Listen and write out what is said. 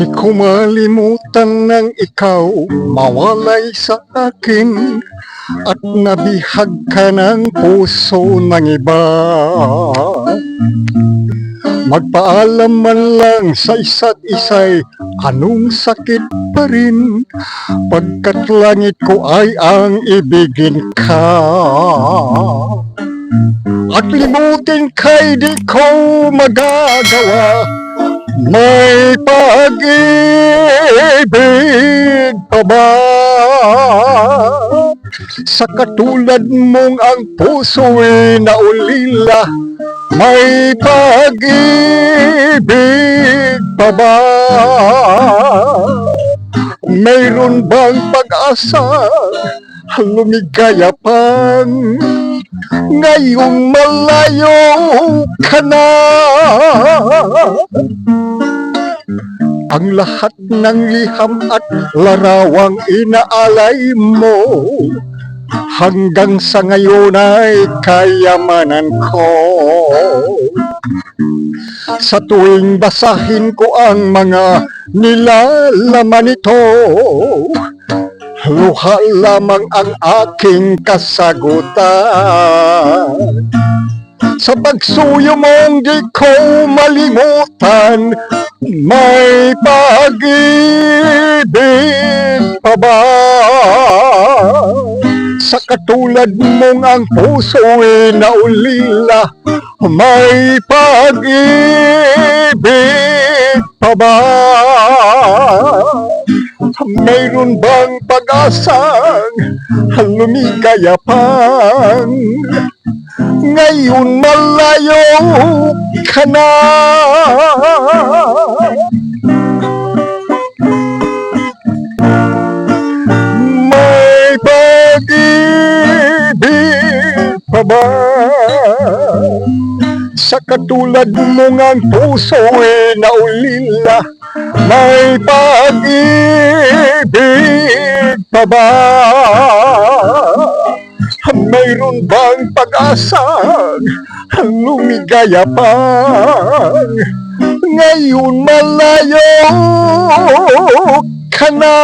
Di ko malimutan ng ikaw mawalay sa akin At nabihag ka ng puso ng iba. Magpaalam man lang sa isa't isa'y anong sakit pa rin Pagkat langit ko ay ang ibigin ka. At limutin ka'y di ko magagawa May pag-ibig pa ba? Sa katulad mong ang puso'y naulila May pag-ibig pa ba? Mayroon bang pag-asa lumigaya pang ngayong malayo ka na. Ang lahat ng liham at larawang inaalay mo hanggang sa ngayon ay kayamanan ko. Sa tuwing basahin ko ang mga nilalaman nito Luha lamang ang aking kasagutan Sa pagsuyo mong di ko malimutan May pag-ibig pa ba? Sa katulad mong ang puso'y naulila May pag-ibig pa ba? Mayroon bang pag-asang lumigaya pang ngayon malayo ka na? Sa katulad mong ang puso'y naulila May pag-ibig pa ba? Mayroon bang pag-asang lumigaya pa? Ngayon malayo ka na.